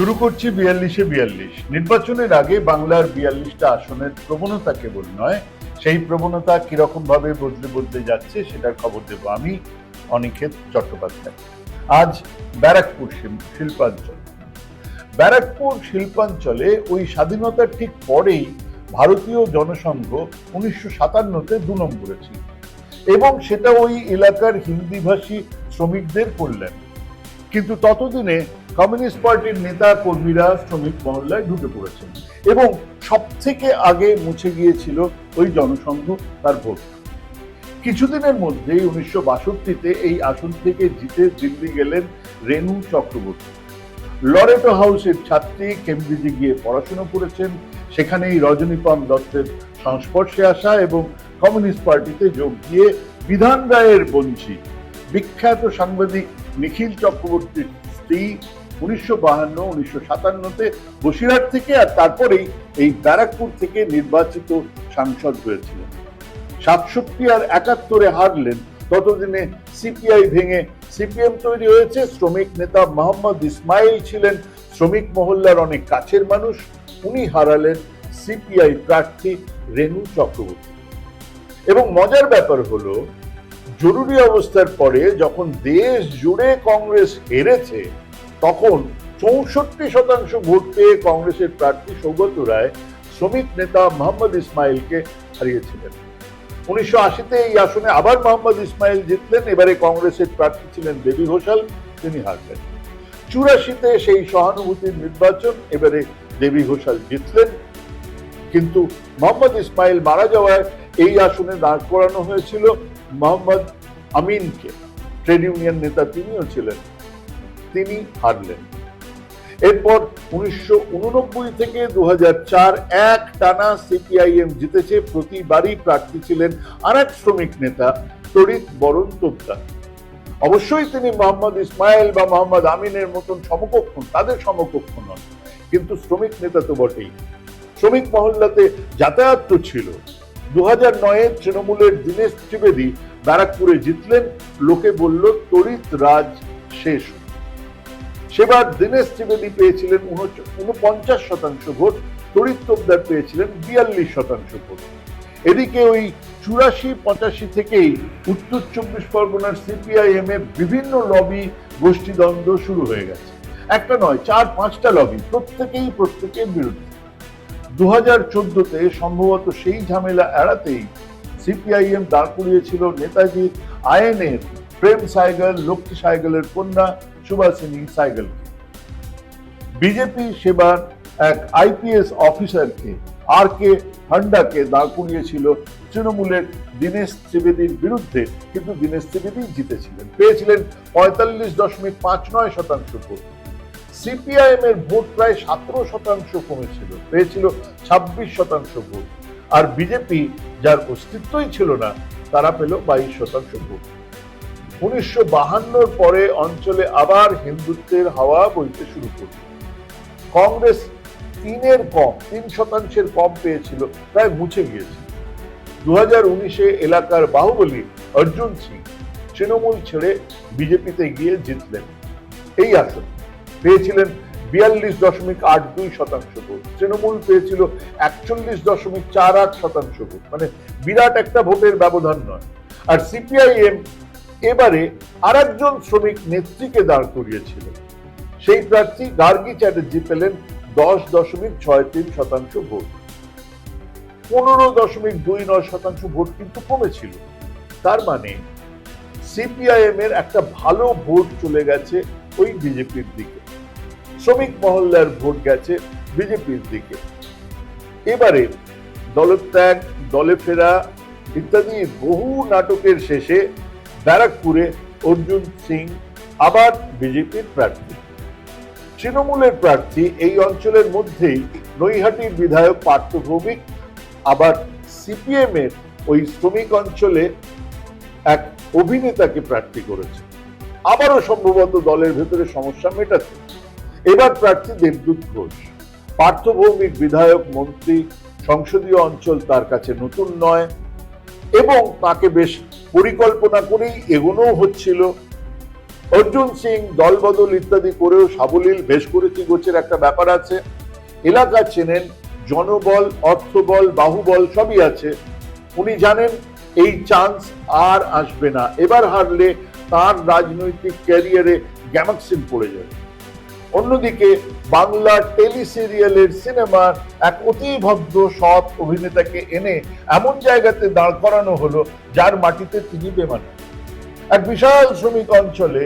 শুরু করছি বিয়াল্লিশে বিয়াল্লিশ। নির্বাচনের আগে বাংলার বিয়াল্লিশটা আসনের প্রবণতা কেবল নয়, সেই প্রবণতা কীরকম ভাবে বদলে বদলে যাচ্ছে সেটার খবর দেব আমি, অনিকেত চট্টোপাধ্যায়। আজ ব্যারাকপুর শিল্পাঞ্চল। ব্যারাকপুর শিল্পাঞ্চলে ওই স্বাধীনতার ঠিক পরেই ভারতীয় জনসংঘ উনিশশো সাতান্নতে দু নম্বরে ছিল এবং সেটা ওই এলাকার হিন্দিভাষী শ্রমিকদের করলেন। কিন্তু ততদিনে কমিউনিস্ট পার্টির নেতা কর্মীরা শ্রমিক মহল্লায় ঢুকে পড়েছেন এবং সব থেকে আগে মুছে গিয়েছিল ওই জনসংঘ তার ভোট। কিছুদিনের মধ্যেই উনিশশো বাষট্টিতে এই আসন থেকে জিতে দিল্লি গেলেন রেনু চক্রবর্তী। লরেটো হাউসের ছাত্রী কেমব্রিজে গিয়ে পড়াশোনা করেছেন, সেখানেই রজনীপাল দত্তের সংস্পর্শে আসা এবং কমিউনিস্ট পার্টিতে যোগ দিয়ে বিধান রায়ের বঞ্চি। বিখ্যাত সাংবাদিক নিখিল চক্রবর্তীর স্ত্রী উনিশশো বাহান্ন, উনিশশো সাতান্নতে বসিরহাট থেকে আর তারপরেই এই ব্যারাকপুর থেকে নির্বাচিত সাংসদ হয়েছিলেন। সাতষট্টি আর একাত্তরে হারলেন, ততদিনে সিপিআই ভেঙে সিপিএম তৈরি হয়েছে। শ্রমিক নেতা মোহাম্মদ ইসমাইল ছিলেন, শ্রমিক মহল্লার অনেক কাছের মানুষ, উনি হারালেন সিপিআই প্রার্থী রেনু চক্রবর্তী। এবং মজার ব্যাপার হলো, জরুরি অবস্থার পরে যখন দেশ জুড়ে কংগ্রেস হেরেছে তখন চৌষট্টি শতাংশ ভোট পেয়ে কংগ্রেসের প্রার্থী সৌগত রায় শ্রমিক নেতা মোহাম্মদ ইসমাইলকে হারিয়েছিলেন। উনিশশো আশিতে এই আসনে আবার মোহাম্মদ ইসমাইল জিতলেন, এবারে কংগ্রেসের প্রার্থী ছিলেন দেবী ঘোষাল, তিনি হারলেন। চুরাশিতে সেই সহানুভূতির নির্বাচন, এবারে দেবী ঘোষাল জিতলেন। কিন্তু মোহাম্মদ ইসমাইল মারা যাওয়ায় এই আসনে দাঁড় করানো হয়েছিল মোহাম্মদ আমিনকে। ট্রেড ইউনিয়ন নেতা তিনিও ছিলেন। তিনি হারলেন। এরপর উনিশশো উননব্বই থেকে দু এক টানা সিপিআইএম জিতেছে, প্রতিবারই প্রার্থী ছিলেন আর এক শ্রমিক নেতা তড়িৎ বরণ তোপদার। অবশ্যই তিনি মোহাম্মদ ইসমাইল বা মোহাম্মদ আমিনের মতন সমকক্ষ, তাদের সমকক্ষ নন, কিন্তু শ্রমিক নেতা তো বটেই। শ্রমিক মহল্লাতে যাতায়াত তো ছিল। দু হাজার নয়ে তৃণমূলের দীনেশ ত্রিবেদী ব্যারাকপুরে জিতলেন, লোকে বলল তড়িৎ রাজ শেষ সেবার দীনেশ ত্রিবেদী পেয়েছিলেন উনপঞ্চাশ শতাংশ ভোট তড়িৎ তোপদার পেয়েছিলেন বিয়াল্লিশ শতাংশ ভোট। এদিকে ওই চুরাশি, পঁচাশি থেকেই উত্তর চব্বিশ পরগনার সিপিআইএম এ বিভিন্ন লবি গোষ্ঠীদ্বন্দ্ব শুরু হয়ে গেছে। একটা নয়, চার, পাঁচটা লবি প্রত্যেকেই প্রত্যেকের বিরুদ্ধে। দু হাজার চোদ্দতে সম্ভবত সেই ঝামেলা এড়াতেই সিপিআইএম দাঁড় করিয়েছিল নেতাজি আইনের প্রেম সাইগল, লক্ষ্মী সাইগলের কন্যা সুভাষিনী সাইগলকে বিজেপি সেবার এক আইপিএস অফিসারকে আর কে হান্ডাকে দাঁড় করিয়েছিল তৃণমূলের দীনেশ ত্রিবেদীর বিরুদ্ধে, কিন্তু দীনেশ ত্রিবেদী জিতেছিলেন। পেয়েছিলেন পঁয়তাল্লিশ দশমিক পাঁচ নয় শতাংশ ভোট। সিপিআইএম এর ভোট প্রায় সতেরো শতাংশ কমেছিল, পেয়েছিল ছাব্বিশ শতাংশ ভোট। আর বিজেপি, যার অস্তিত্বই ছিল না, তারা পেল বাইশ শতাংশ ভোট। উনিশশো বাহান্নর পরে অঞ্চলে আবার হিন্দুত্বের হাওয়া বইতে শুরু করল। কংগ্রেস তিনের কম, তিন শতাংশের কম পেয়েছিল, প্রায় মুছে গিয়েছে দু হাজার উনিশে এলাকার বাহুবলী অর্জুন সিং তৃণমূল ছেড়ে বিজেপিতে গিয়ে জিতলেন। এই আসন পেয়েছিলেন বিয়াল্লিশ দশমিক আট দুই শতাংশ ভোট। তৃণমূল পেয়েছিল একচল্লিশ দশমিক চার আট শতাংশ ভোট। মানে বিরাট একটা ভোটের ব্যবধান নয়। আর সিপিআইএম এবারে আরেকজন শ্রমিক নেত্রীকে দাঁড় করিয়েছিল সেই প্রার্থী গার্গী চ্যাটার্জি পেলেন দশ দশমিক ছয় তিন শতাংশ ভোট। পনেরো দশমিক দুই নয় শতাংশ ভোট কিন্তু কমেছিল। তার মানে সিপিআইএম এর একটা ভালো ভোট চলে গেছে ওই বিজেপির দিকে। শ্রমিক মহল্লার ভোট গেছে বিজেপির দিকে। এবারে দলত্যাগ, দলে ফেরা ইত্যাদি বহু নাটকের শেষে ব্যারাকপুরে অর্জুন সিং আবার বিজেপির প্রার্থী। তৃণমূলের প্রার্থী এই অঞ্চলের মধ্যেই নৈহাটির বিধায়ক পার্থ ভৌমিক, আবার সিপিএম এর ওই শ্রমিক অঞ্চলে এক অভিনেতাকে প্রার্থী করেছে। আবারও সম্ভবত দলের ভেতরে সমস্যা মেটাতে এবার প্রার্থী দেবদূত ঘোষ। পার্থ ভৌমিক বিধায়ক, মন্ত্রী, সংসদীয় অঞ্চল তার কাছে নতুন নয় এবং তাকে বেশ পরিকল্পনা করেই এগোনো হচ্ছিল। অর্জুন সিং দলবদল ইত্যাদি করেও সাবলীল বেশ করেছি গোছের একটা ব্যাপার আছে। এলাকা চেনেন, জনবল, অর্থবল, বাহুবল সবই আছে। উনি জানেন এই চান্স আর আসবে না। এবার হারলে তার রাজনৈতিক ক্যারিয়ারে গ্যামাক্সিন পড়ে যাবে। অন্যদিকে বাংলা টেলি সিরিয়ালের সিনেমার এক অতি ভদ্র সৎ অভিনেতাকে এনে এমন জায়গাতে দাঁড় করানো হলো যার মাটিতে তিনি বেমান এক বিশাল শ্রমিক অঞ্চলে,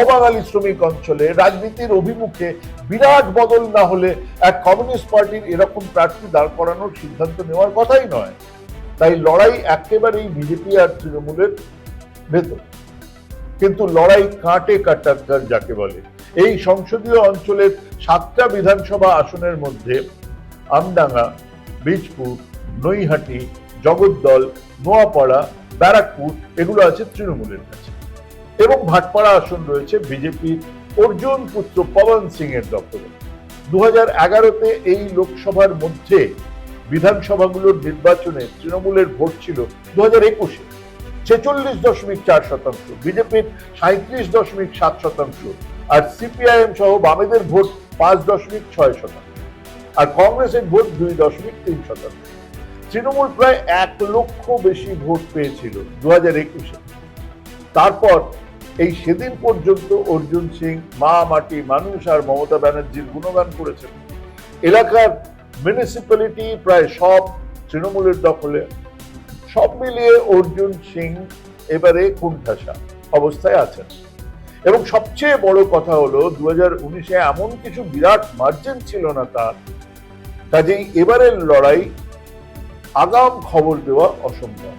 অবাঙালি শ্রমিক অঞ্চলে রাজনীতির অভিমুখে বিরাট বদল না হলে এক কমিউনিস্ট পার্টির এরকম প্রার্থী দাঁড় করানোর সিদ্ধান্ত নেওয়ার কথাই নয়। তাই লড়াই একেবারেই বিজেপি আর তৃণমূলের ভেতর। কিন্তু লড়াই কাটে কাটাকার যাকে বলে। এই সংসদীয় অঞ্চলের সাতটা বিধানসভা আসনের মধ্যে আমডাঙ্গা, বীজপুর, নৈহাটি, জগদ্দল, নোয়াপাড়া, ব্যারাকপুর, এগুলো আছে তৃণমূলের কাছে। এবং ভাটপাড়া আসন রয়েছে বিজেপির অর্জুন পুত্র পবন সিং এর দখলে দু হাজার এগারোতে এই লোকসভার মধ্যে বিধানসভাগুলোর নির্বাচনে তৃণমূলের ভোট ছিল দু হাজার একুশে। ছেচল্লিশ দশমিক চার শতাংশ, বিজেপির সাঁত্রিশ দশমিক সাত শতাংশ আর সিপিআইএম সহ বামেদের ভোট পাঁচ দশমিক ছয় শতাংশ, আর কংগ্রেসের ভোট দুই দশমিক তিন শতাংশ। তৃণমূল প্রায় এক লক্ষ বেশি ভোট পেয়েছিল দু হাজার একুশে। তারপর এই সেদিন পর্যন্ত অর্জুন সিং, মা মাটি, মানুষ আর মমতা ব্যানার্জির গুণগান করেছেন। এলাকার মিউনিসিপ্যালিটি প্রায় সব তৃণমূলের দখলে। সব মিলিয়ে অর্জুন সিং এবারে কুণ্ঠাসা অবস্থায় আছেন। এবং সবচেয়ে বড় কথা হলো দু হাজার উনিশে এমন কিছু বিরাট মার্জিন ছিল না তার, কাজেই এবারের লড়াই আগাম খবর দেওয়া অসম্ভব।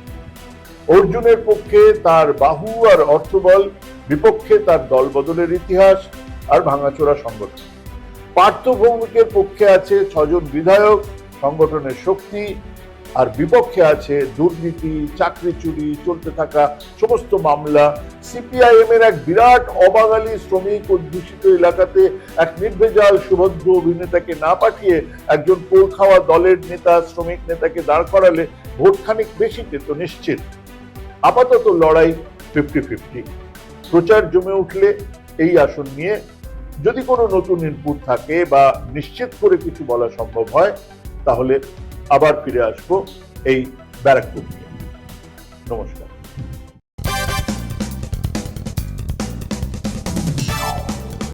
অর্জুনের পক্ষে তার বাহু আর অর্থবল, বিপক্ষে তার দলবদলের ইতিহাস আর ভাঙাচোরা সংগঠন। পার্থ ভৌমিকের পক্ষে আছে ছজন বিধায়ক, সংগঠনের শক্তি আর বিপক্ষে আছে দুর্নীতি, চাকরি চুরি, চলতে থাকা সমস্ত মামলা। সিপিআইএম এর এক বিরাট অবাঙালি শ্রমিক অধ্যুষিত এলাকাতে এক নির্ভেজাল, সুভদ্র অভিনেতাকে না পাঠিয়ে একজন পোল খাওয়া দলের নেতা, শ্রমিক নেতাকে দাঁড় করালে ভোট খানিক বেশি পেত নিশ্চিত। আপাতত লড়াই ফিফটি ফিফটি প্রচার জমে উঠলে এই আসন নিয়ে যদি কোনো নতুন ইনপুট থাকে বা নিশ্চিত করে কিছু বলা সম্ভব হয়, তাহলে আবার ফিরে আসব এই ব্যারাকপুর নমস্কার।